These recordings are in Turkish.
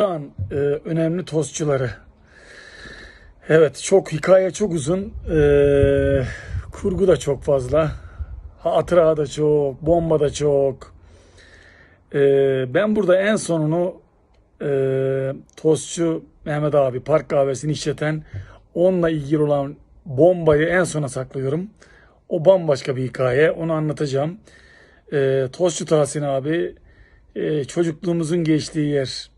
Şu an e, önemli tostçuları. Evet çok hikaye çok uzun. E, kurgu da çok fazla. Hatıra da çok. Bomba da çok. E, ben burada en sonunu e, tostçu Mehmet abi park kahvesini işleten onunla ilgili olan bombayı en sona saklıyorum. O bambaşka bir hikaye. Onu anlatacağım. E, tostçu Tahsin abi e, çocukluğumuzun geçtiği yer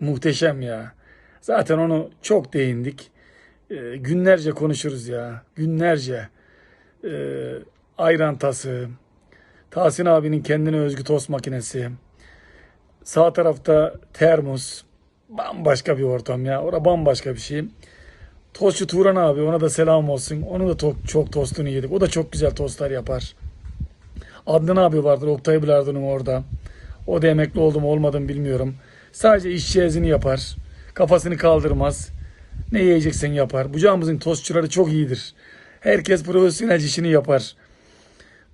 muhteşem ya. Zaten onu çok değindik. E, günlerce konuşuruz ya. Günlerce. E, ayran tası. Tahsin abinin kendine özgü tost makinesi. Sağ tarafta termos. Bambaşka bir ortam ya. Orada bambaşka bir şey. Tostçu Turan abi ona da selam olsun. Onu da çok, çok tostunu yedik. O da çok güzel tostlar yapar. Adnan abi vardır Oktay Bilardo'nun orada. O da emekli oldu mu olmadı mı bilmiyorum. Sadece iş cihazını yapar. Kafasını kaldırmaz. Ne yiyeceksen yapar. Bucağımızın tostçuları çok iyidir. Herkes profesyonel işini yapar.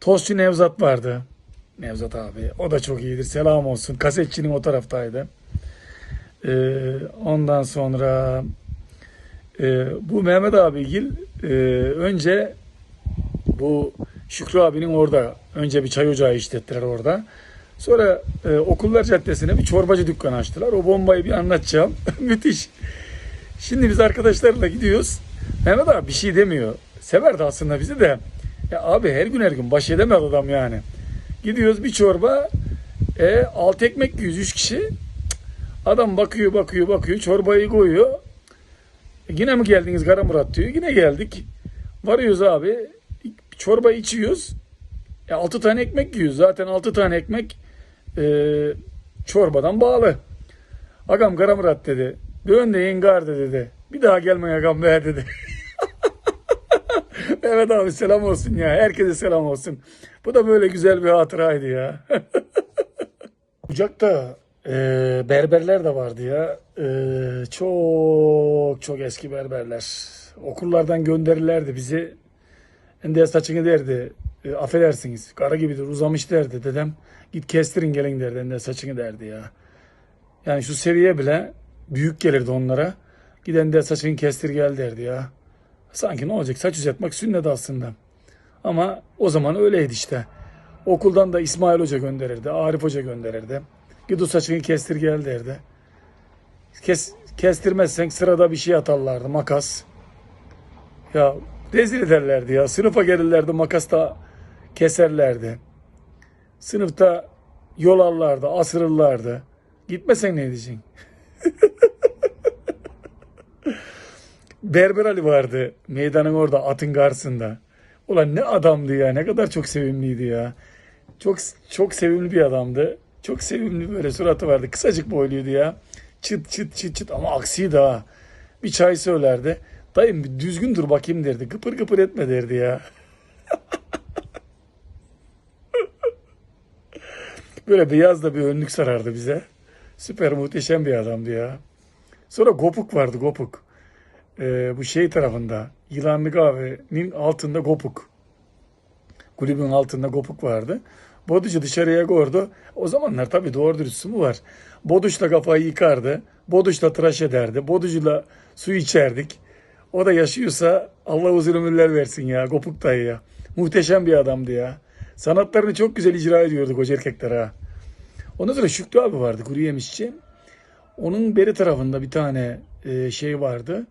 Tostçu Nevzat vardı. Nevzat abi. O da çok iyidir. Selam olsun. Kasetçinin o taraftaydı. Ee, ondan sonra e, bu Mehmet abigil e, önce bu Şükrü abinin orada önce bir çay ocağı işlettiler orada. Sonra e, Okullar Caddesi'ne bir çorbacı dükkanı açtılar. O bombayı bir anlatacağım. Müthiş. Şimdi biz arkadaşlarla gidiyoruz. Mehmet abi bir şey demiyor. Severdi aslında bizi de. Ya abi her gün her gün baş edemez adam yani. Gidiyoruz bir çorba. E, alt ekmek yiyoruz üç kişi. Adam bakıyor bakıyor bakıyor çorbayı koyuyor. E, yine mi geldiniz Kara Murat diyor. Yine geldik. Varıyoruz abi. Çorba içiyoruz. E, 6 tane ekmek yiyoruz. Zaten 6 tane ekmek e, çorbadan bağlı. Agam Kara Murat dedi. Dön de yengar de dedi. Bir daha gelme agam be dedi. evet abi selam olsun ya. Herkese selam olsun. Bu da böyle güzel bir hatıraydı ya. Bucak'ta e, berberler de vardı ya. E, çok çok eski berberler. Okullardan gönderirlerdi bizi. Ende saçını derdi. E, affedersiniz. Kara gibidir uzamış derdi dedem. Git kestirin gelin derdi. Ende saçını derdi ya. Yani şu seviye bile büyük gelirdi onlara. Giden de saçını kestir gel derdi ya. Sanki ne olacak saç uzatmak sünnet aslında. Ama o zaman öyleydi işte. Okuldan da İsmail Hoca gönderirdi. Arif Hoca gönderirdi. Git o saçını kestir gel derdi. Kes, kestirmezsen sırada bir şey atarlardı. Makas. Ya rezil ederlerdi ya. Sınıfa gelirlerdi makasla keserlerdi. Sınıfta yol alırlardı, asırırlardı. Gitmesen ne edeceksin? Berber Ali vardı meydanın orada atın karşısında. Ulan ne adamdı ya ne kadar çok sevimliydi ya. Çok çok sevimli bir adamdı. Çok sevimli böyle suratı vardı. Kısacık boyluydu ya. Çıt çıt çıt çıt ama aksiydi ha. Bir çay söylerdi. Dayım bir düzgün dur bakayım derdi. Kıpır kıpır etme derdi ya. Böyle beyaz da bir önlük sarardı bize. Süper muhteşem bir adamdı ya. Sonra Gopuk vardı Gopuk. Ee, bu şey tarafında Yılanlı Kahve'nin altında Gopuk. Kulübün altında Gopuk vardı. Boducu dışarıya koydu. O zamanlar tabii doğru dürüst su mu var? Boduşla kafayı yıkardı. Boduşla tıraş ederdi. Boducuyla su içerdik. O da yaşıyorsa Allah uzun ömürler versin ya. Gopuk dayı ya. Muhteşem bir adamdı ya. Sanatlarını çok güzel icra ediyordu koca erkekler ha. Ondan sonra Şükrü abi vardı kuru yemişçi. Onun beri tarafında bir tane e, şey vardı.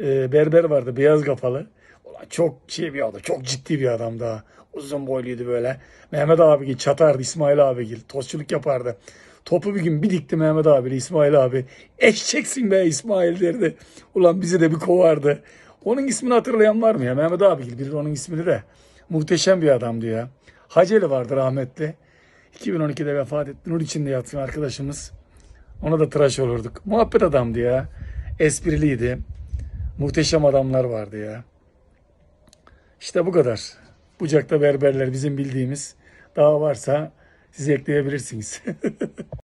E, berber vardı beyaz kafalı. Ulan çok şey bir adam, çok ciddi bir adam daha. Uzun boyluydu böyle. Mehmet abi çatardı İsmail abi tostçuluk yapardı. Topu bir gün bir dikti Mehmet abiyle İsmail abi. Eşeceksin be İsmail derdi. Ulan bizi de bir kovardı. Onun ismini hatırlayan var mı ya? Mehmet abi bilir onun ismini de. Muhteşem bir adamdı ya. Haceli vardı rahmetli. 2012'de vefat etti. Nur içinde yatsın arkadaşımız. Ona da tıraş olurduk. Muhabbet adamdı ya. Espriliydi. Muhteşem adamlar vardı ya. İşte bu kadar. Bucakta berberler bizim bildiğimiz. Daha varsa siz ekleyebilirsiniz.